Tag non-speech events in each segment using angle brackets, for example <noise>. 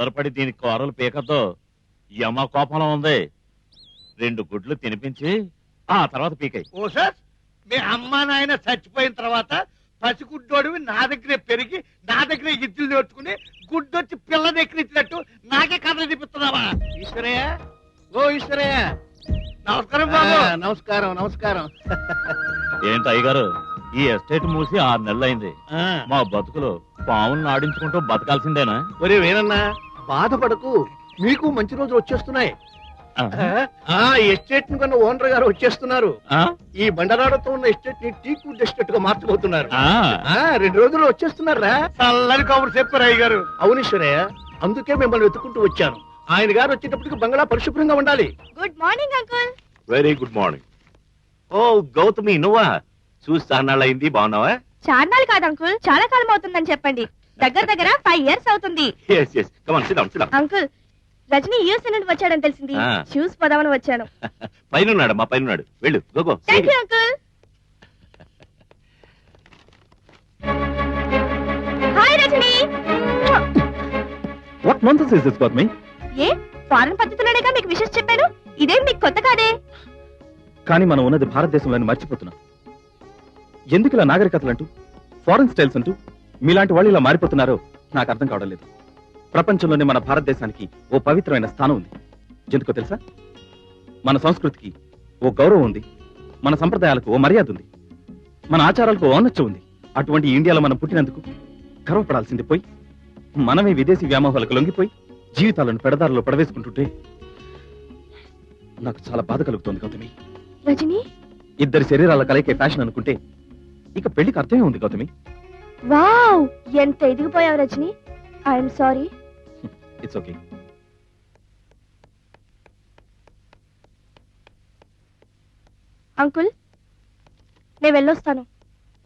తొందరపడి దీని కూరలు పీకతో యమ కోపంలో ఉంది. రెండు గుడ్లు తినిపించి ఆ తర్వాత పీకాయి. ఓ సార్ మీ అమ్మ నాయన చచ్చిపోయిన తర్వాత పసిగుడ్డోడివి నా దగ్గరే పెరిగి నా దగ్గరే ఇద్దులు నేర్చుకుని గుడ్డొచ్చి పిల్లని ఎక్కిరించినట్టు నాకే కథలు చూపిస్తున్నావా ఈశ్వరయ్య ఓ ఈశ్వరయ్య. నమస్కారం బాబు. ఆ, నమస్కారం నమస్కారం. ఏంటి అయ్యగారు ఈ ఎస్టేట్ మూసి ఆరు నెలలైంది. ఆ, మా బతుకులు పాములను ఆడించుకుంటూ బతకాల్సిందేనా? ఒరే వేనన్నా బాధపడకు. మీకు మంచి రోజులు వచ్చేస్తున్నాయి. ఆ? ఆ ఎస్టేట్ను కన్నా ఓనర్ గారు వచ్చేస్తున్నారు. ఆ? ఈ బండరాడతో ఉన్న ఎస్టేట్ని టీ ఫుడ్ ఎస్టేట్గా మార్చబోతున్నారు. ఆ. ఆ రెండు రోజుల్లో వచ్చేస్తున్నారా? చల్లని కబురు చెప్పారు అయ్య గారు. అవునీశ్వరయ్య అందుకే మిమ్మల్ని వెతుకుంటూ వచ్చాను. ఆయన గారు వచ్చేటప్పటికి బంగ్లా పరిశుభ్రంగా ఉండాలి. Good morning uncle very good morning ఓ గౌతమి నువ్వా? చూస్తా అన్నాళ్ళయింది బాగున్నావా? చార్నాలు కాదు అంకుల్ చాలా కాలం అవుతుందని చెప్పండి. దగ్గర దగ్గర ఫైవ్ ఇయర్స్ అవుతుంది. అంకుల్ రజనీ యూఎస్ నుండి వచ్చాడని తెలిసింది. షూస్ పోదామని వచ్చాను. <laughs> పైన ఉన్నాడు మా పైన ఉన్నాడు వెళ్ళు go go thank you uncle hi Rajani. What nonsense is this Gautami A? Foreign పద్ధతిలోనేగా మీకు విషయం చెప్పాను? ఇదేం మీకు కొత్త కాదే? కానీ మనం ఉన్నది భారతదేశంలోని మర్చిపోతున్నాం. ఎందుకు ఇలా నాగరికతలు అంటూ ఫారెన్ స్టైల్స్ అంటూ మీలాంటి వాళ్ళు ఇలా మారిపోతున్నారో. నాకు అర్థం కావడం లేదు. ప్రపంచంలోనే మన భారతదేశానికి ఓ పవిత్రమైన స్థానం ఉంది. ఎందుకో తెలుసా? మన సంస్కృతికి ఓ గౌరవం ఉంది. మన సంప్రదాయాలకు ఓ మర్యాద ఉంది. మన ఆచారాలకు ఓ ఔన్నత్యం ఉంది. అటువంటి ఇండియాలో మనం పుట్టినందుకు గర్వపడాల్సింది పోయి మనమే విదేశీ వ్యామోహాలకు లొంగిపోయి జీవితాలను పెడదారిలో పడవేసుకుంటుంటే నాకు చాలా బాధ కలుగుతోంది గౌతమి. రజనీ? ఇద్దరి శరీరాల కలయికే ఫ్యాషన్ అనుకుంటే ఇక పెళ్ళికి అర్థమే ఉంది గౌతమి. వావ్ ఎంత ఎదిగిపోయావు Rajani. I'm sorry. It's okay. Uncle నేను వెళ్ళొస్తాను.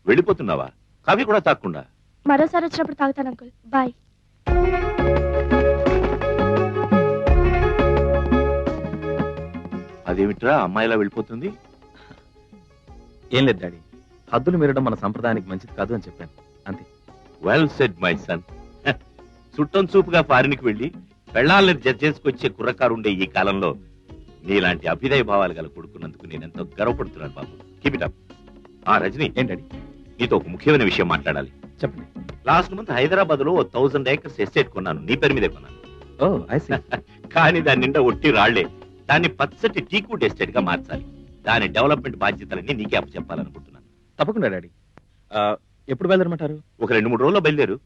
వెళ్ళిపోతున్నావా? కాఫీ కూడా తాకుండా మరోసారి వచ్చినప్పుడు తాగుతాను అంకుల్. బాయ్. అదేమిట్రా అమ్మాయిలా వెళ్ళిపోతుంది? ఏం లేదు డాడీ. హద్దులు మీరడం మన సంప్రదాయానికి మంచిది కాదు అని చెప్పాను. అంతే. వెల్ సెడ్ మై సన్ చుట్టం చూపుగా ఫారిన్కి వెళ్ళి పెళ్ళాలని జడ్జ్ చేసుకొచ్చే కుర్రకారు ఉండే ఈ కాలంలో నీలాంటి అభ్యుదయ భావాలు గల కొడుకున్నందుకు నేను ఎంతో గర్వపడుతున్నాను బాబు. కీప్ ఇట్ అప్ ఆ రజని. ఏం డాడీ? నీతో ఒక ముఖ్యమైన విషయం మాట్లాడాలి. చెప్పండి. లాస్ట్ మంత్ హైదరాబాద్లో థౌసండ్ ఏకర్స్ ఎస్టేట్ కొన్నాను. నీ పేరు మీదే కొన్నాను. ఓ <laughs> కానీ దాని నిండా ఒట్టి రాళ్ళే. దాన్ని పచ్చటి టీకూట్ ఎస్టేట్గా మార్చాలి. దాని డెవలప్మెంట్ బాధ్యతలన్నీ నీకే అప్పచెప్పాలనుకుంటున్నాను. తప్పకుండా డాడీ. ఎప్పుడు బయలుదేరమంటారు? ఒక రెండు మూడు రోజుల్లో బయలుదేరు.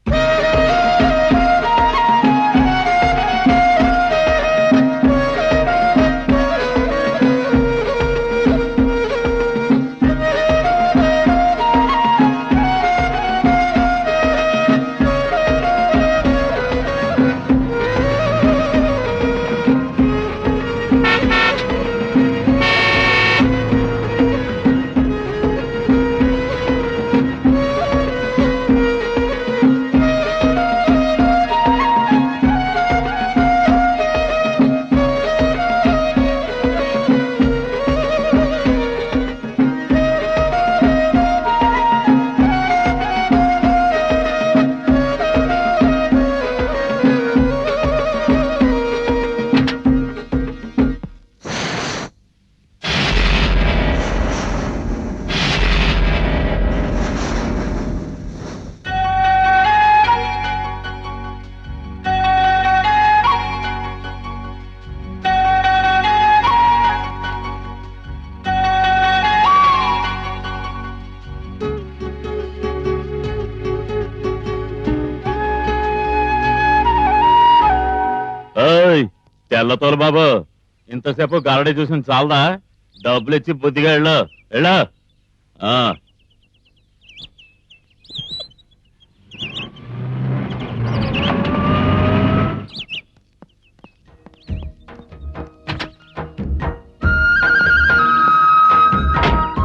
తెల్లతోలు బాబు. ఇంతసేపు గారడీ చూసిన చాలదా? డబ్బులు ఇచ్చి బుద్ధిగా వెళ్ళు. వెళ్ళు. ఆ.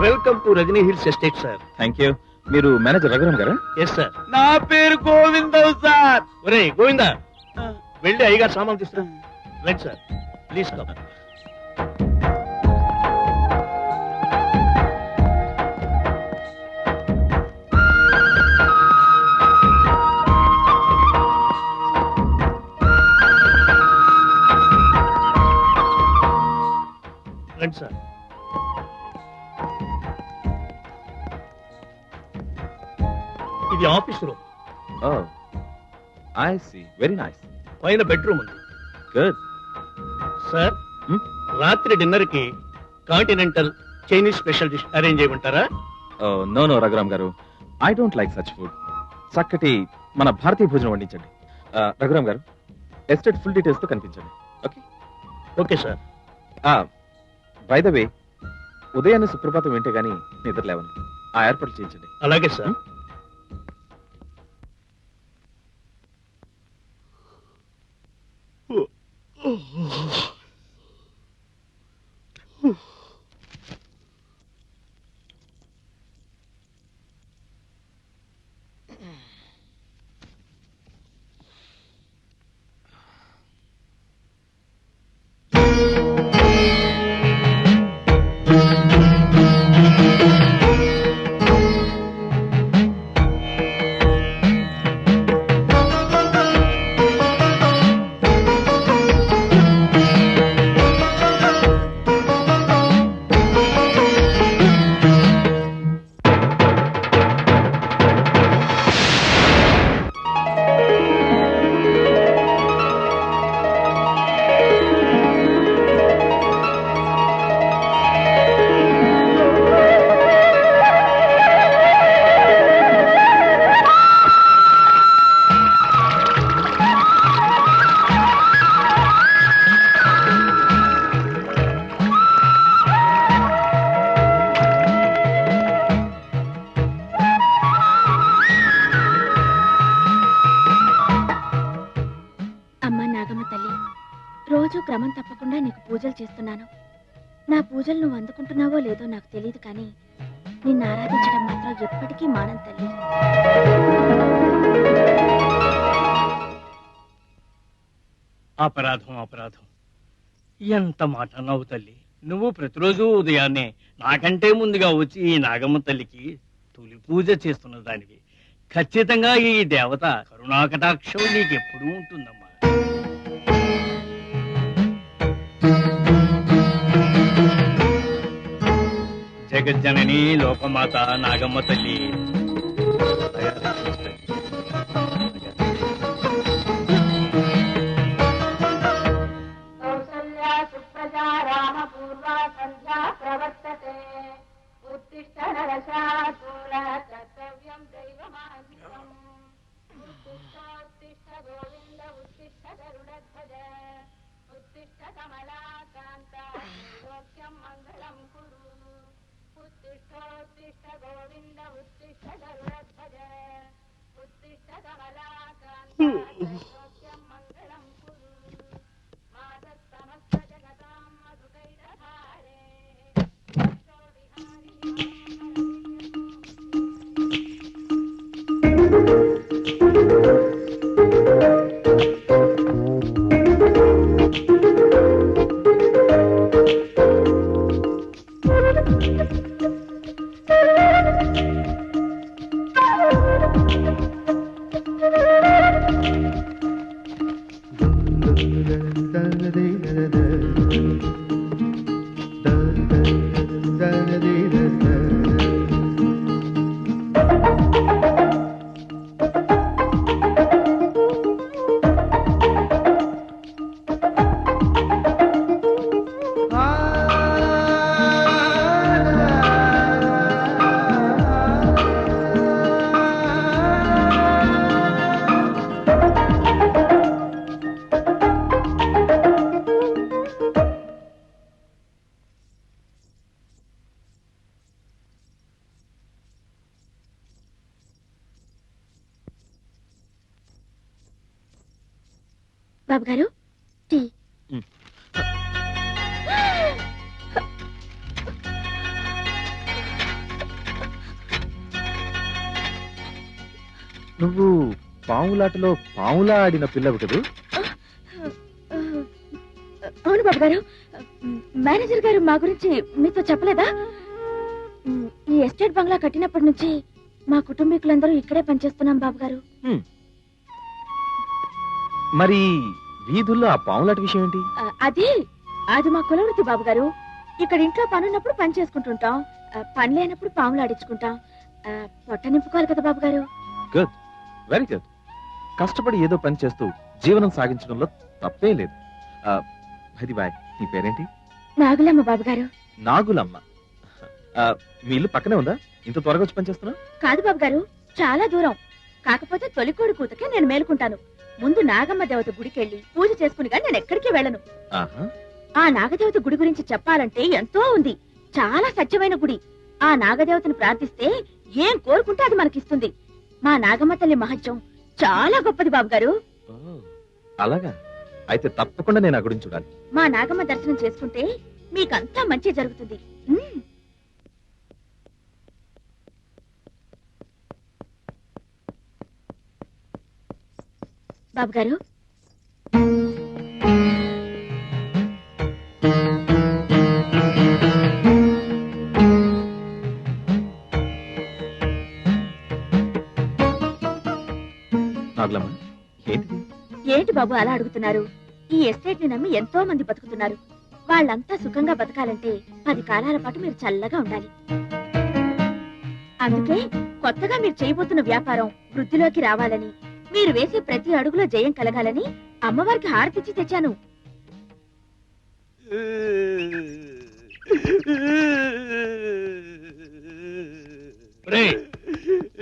Welcome to Rajani hills estate sir. Thank you మీరు మేనేజర్ రఘురామ్ గారా? ఎస్ సార్ నా పేరు గోవిందవ్ సార్. ఒరే గోవిందా. వెళ్ళి అయ్యగారు సామాన్ తీసుకురా. రైట్ సార్ ప్లీజ్ కమ్ రండి ఇది office room. I see very nice పైన బెడ్రూమ్ ఉంది. Good sir? రాత్రి డిన్నర్కి continental Chinese special dish arrange చేయమంటారా? No no Raghuram garu. I don't like such food. చక్కటి మన భారతీయ భోజనం వండించండి. రఘురామ్ గారు ఎస్టేట్ ఫుల్ డీటెయిల్స్తో కనిపించండి. Okay? Sir. By the way ఉదయాన్నే సుప్రభాతం వింటే గానీ నిద్ర లేవను ఆ ఏర్పాట్లు చేయించండి. అలాగే సార్. అమ్మా పూజలు నువ్వు అందుకుంటున్నావో లేదో నాకు తెలియదు కానీ నిన్ను ఆరాధించడం మాత్రం ఎప్పటికీ మానం తల్లి. అపరాధం అపరాధం. ఎంత మాట అన్నావు తల్లి? నువ్వు ప్రతిరోజు ఉదయాన్నే నాకంటే ముందుగా వచ్చి ఈ నాగమ్మ తల్లికి తొలి పూజ చేస్తున్న దానివి. ఖచ్చితంగా ఈ దేవత కరుణాకటాక్షం నీకెప్పుడూ ఉంటుందమ్మా. జగజ్జనని లోకమాత నాగమ్మ తల్లి. उत्तिष्ठ गोविन्द उत्तिष्ठ गरुडध्वज उत्तिष्ठ कमलाकान्त నువ్వు పావులాటలో పావులా ఆడిన పిల్లవు కదూ? అవును బాబు గారు మేనేజర్ గారు మా గురించి మీతో చెప్పలేదా? ఈ ఎస్టేట్ బంగ్లా కట్టినప్పటి నుంచి మా కుటుంబీకులందరూ ఇక్కడే పనిచేస్తున్నాం బాబు గారు మరి వీధుల్లో ఆ పావులాట విషయం ఏంటి? అది అది మా కులవృత్తి బాబు గారు ఇక్కడ ఇంట్లో పనున్నప్పుడు పని చేసుకుంటుంటాం. పని లేనప్పుడు పాములు ఆడించుకుంటాం. ఆ, పొట్ట నింపుకోవాలి కదా బాబు గారు గుడ్. వెరీ గుడ్ కష్టపడి ఏదో పని చేస్తూ జీవనం సాగించడంలో తప్పే లేదు. అది బాయ్ నీ పేరేంటి? నాగులమ్మ బాబు గారు నాగులమ్మ. ఆ, మీ ఇల్లు పక్కనే ఉందా? ఇంత త్వరగా వచ్చి పని చేస్తున్నా కాదు బాబు గారు చాలా దూరం. కాకపోతే తొలికోడి కూతకే నేను మేలుకుంటాను. ముందు నాగమ్మ దేవత గుడికెళ్ళి పూజ చేసుకుని కానీ నేను ఎక్కడికి వెళ్ళను. ఆ నాగదేవత గుడి గురించి చెప్పాలంటే ఎంతో ఉంది. చాలా సత్యమైన గుడి. ఆ నాగదేవతను ప్రార్థిస్తే ఏం కోరుకుంటే అది మనకిస్తుంది. మా నాగమ్మ తల్లి మహత్యం చాలా గొప్పది బాబు గారు అలాగా? అయితే తప్పకుండా నేను ఆ గురించి చూడాలి. మా నాగమ్మ దర్శనం చేసుకుంటే మీకంతా మంచి జరుగుతుంది. ఉమ్. బాబు గారు ఏంటి? బాబు అలా అడుగుతున్నారు? ఈ ఎస్టేట్ని నమ్మి ఎంతో మంది బతుకుతున్నారు. వాళ్ళంతా సుఖంగా బతకాలంటే పది కాలాల పాటు మీరు చల్లగా ఉండాలి. అందుకే కొత్తగా మీరు చేయబోతున్న వ్యాపారం వృద్ధిలోకి రావాలని మీరు వేసే ప్రతి అడుగులో జయం కలగాలని అమ్మవారికి హారతిచ్చి తెచ్చాను.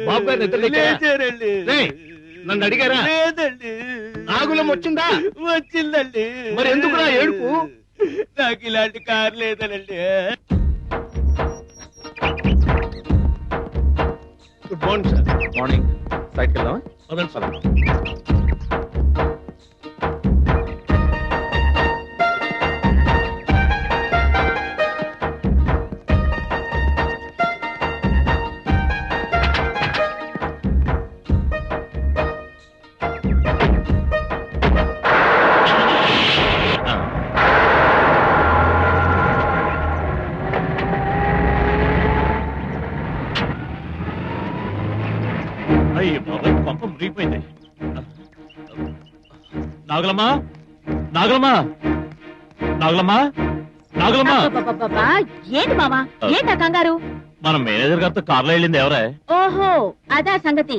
బాబు గారు నిద్ర? లేచారండి. నన్ను అడిగారా? లేదండి. నాగులం వచ్చిందా? వచ్చిందండి. మరి ఎందుకురా ఏడుపు? నాకు ఇలాంటి కారు లేదనండి. గుడ్ మార్నింగ్ సార్ మార్నింగ్ సైట్కి పదండి సార్ నాగులమ్మా? నాగులమ్మా? నాగులమ్మా? నాగులమ్మా? అబ్బబ్బబ్బబ్బా, ఏంటి మామా ఏంటా కంగారు? మన మేనేజర్ గారితో కార్లో వెళ్ళింది ఎవరే? ఓహో అదా సంగతి.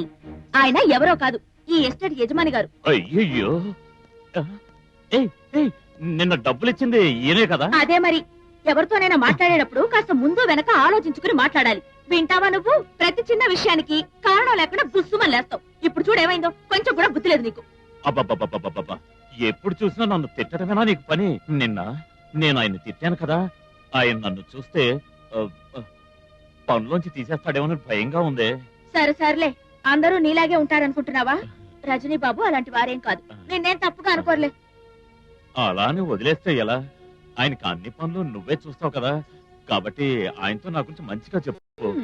ఆయన ఎవరో కాదు ఈ ఎస్టేట్ యజమాని గారు. అయ్యయ్యో. ఏయ్ ఏయ్ నిన్న డబ్బులు ఇచ్చింది ఈయనే కదా? అదే మరి. ఎవరితోనైనా మాట్లాడేటప్పుడు కాస్త ముందు వెనక ఆలోచించుకుని మాట్లాడాలి. వింటావా నువ్వు? ప్రతి చిన్న విషయానికి కారణం లేకుండా బుస్సుమని లేస్తావు ఇప్పుడు చూడేమైందో కొంచెం కూడా బుద్ధి లేదు నీకు. అబ్బబ్బబ్బబ్బబ్బబ్బ. ఎప్పుడు చూసినా నన్ను తిట్టడమేనా నీకు పని? నిన్న నేను ఆయన తిట్టాను కదా. ఆయన నన్ను చూస్తే ఆ, ఆ, పనిలోంచి తీసేస్తాడేమో భయంగా ఉంది. సరే సర్లే. అందరూ నీలాగే ఉంటారనుకుంటున్నావా? రజనీ బాబు అలాంటి వారేం కాదు. నిన్నేం తప్పుగా అనుకోర్లే. అలానే వదిలేస్తే ఎలా? ఆయనకి అన్ని పనులు నువ్వే చూస్తావు కదా. కాబట్టి ఆయనతో నా గురించి మంచిగా చెప్పు.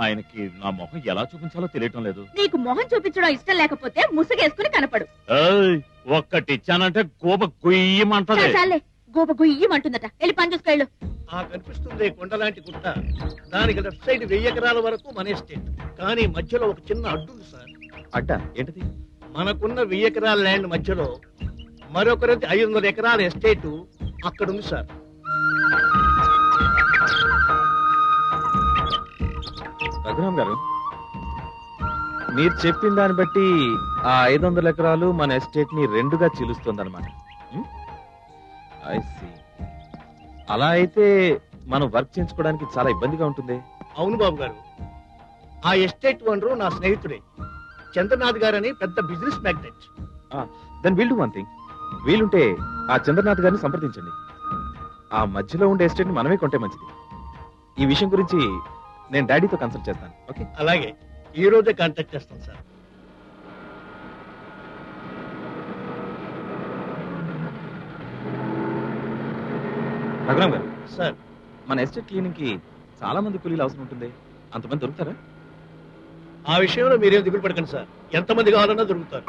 ఆయనకి నా మొహం ఎలా చూపించాలో తెలియటం లేదు. నీకు మొహం చూపించడం ఇష్టం లేకపోతే ముసుగేసుకుని కనపడు. ఏయ్, ఒక్కటి ఇచ్చానంటే గోప గుయ్యమంటది. చాలు. గోప గుయ్యమంటుందట. వెళ్ళి పని చూసుకెళ్ళు ఆ కనిపిస్తుంది కొండ లాంటి గుట్ట. దానికి లెఫ్ట్ సైడ్ వెయ్యి ఎకరాల వరకు మన ఎస్టేట్. కానీ మధ్యలో ఒక చిన్న అడ్డు ఉంది సార్. అడ్డ? ఏంటిది? మనకున్న వెయ్యి ఎకరాల ల్యాండ్ మధ్యలో మరొకరిది ఐదు వందల ఎకరాల ఎస్టేట్ అక్కడ ఉంది సార్. రఘురామ్ గారు మీరు చెప్పిన దాన్ని బట్టి ఆ ఐదు వందల ఎకరాలు మన ఎస్టేట్ని రెండుగా చీలుస్తుంది అనమాట అలా అయితే మనం వర్క్ చేయించుకోవడానికి చాలా ఇబ్బందిగా ఉంటుంది. అవును బాబు గారు. ఆ ఎస్టేట్ ఓనరు నా స్నేహితుడే. చంద్రనాథ్ గారని పెద్ద business magnet. Then we'll do one thing వీలుంటే ఆ చంద్రనాథ్ గారిని సంప్రదించండి. ఆ మధ్యలో ఉండే ఎస్టేట్ మనమే కొంటే మంచిది. ఈ విషయం గురించి నేను డాడీతో కన్సల్ట్ చేస్తాను ఓకే? అలాగే. ఈ రోజే కాంటాక్ట్ చేస్తాం సార్. రఘురామ్ గారు సార్. మన ఎస్టేట్ క్లీనింగ్కి చాలా మంది కూలీలు అవసరం ఉంటుంది. అంతమంది దొరుకుతారా? ఆ విషయంలో మీరేం దిగులు పడకండి సార్. ఎంతమంది కావాలన్నా దొరుకుతారు.